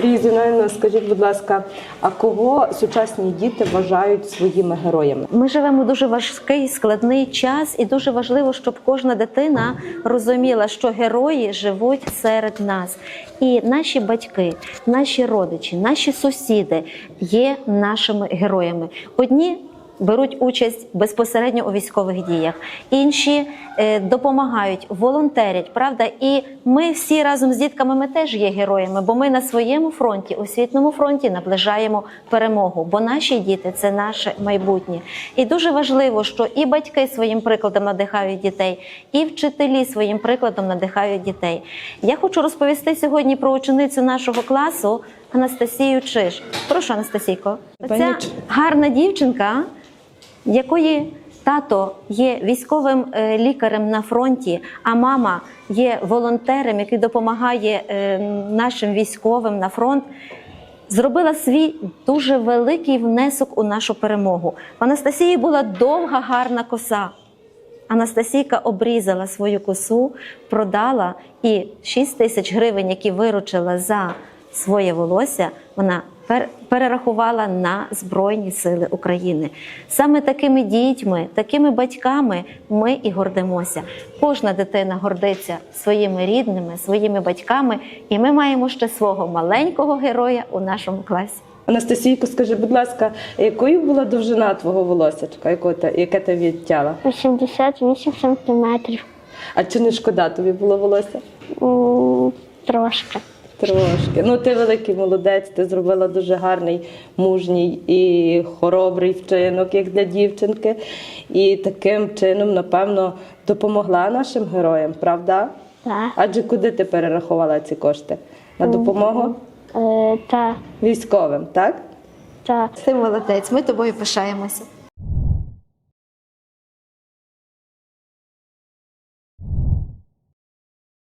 Зіновна, скажіть, будь ласка, а кого сучасні діти вважають своїми героями? Ми живемо дуже важкий складний час, і дуже важливо, щоб кожна дитина розуміла, що герої живуть серед нас. І наші батьки, наші родичі, наші сусіди є нашими героями. Одні беруть участь безпосередньо у військових діях, інші е, допомагають, волонтерять. Правда, і ми всі разом з дітками ми теж є героями, бо ми на своєму фронті, у світному фронті, наближаємо перемогу. Бо наші діти це наше майбутнє. І дуже важливо, що і батьки своїм прикладом надихають дітей, і вчителі своїм прикладом надихають дітей. Я хочу розповісти сьогодні про ученицю нашого класу Анастасію Чиш. Прошу, Анастасійко, ця гарна дівчинка якої тато є військовим е, лікарем на фронті, а мама є волонтером, який допомагає е, нашим військовим на фронт. Зробила свій дуже великий внесок у нашу перемогу. В Анастасії була довга гарна коса. Анастасійка обрізала свою косу, продала і 6 тисяч гривень, які виручила за своє волосся, вона пер- перерахувала на Збройні Сили України. Саме такими дітьми, такими батьками ми і гордимося. Кожна дитина гордиться своїми рідними, своїми батьками, і ми маємо ще свого маленького героя у нашому класі. Анастасійко, скажи, будь ласка, якою була довжина твого волосячка, яке ти, яке ти відтяла? 88 сантиметрів. А чи не шкода тобі було волосся? Трошки. Трошки. Ну, ти великий молодець, ти зробила дуже гарний, мужній і хоробрий вчинок, як для дівчинки. І таким чином, напевно, допомогла нашим героям, правда? Так. Адже куди ти перерахувала ці кошти? На допомогу Е, та, військовим, так? та. Ти молодець, ми тобою пишаємося.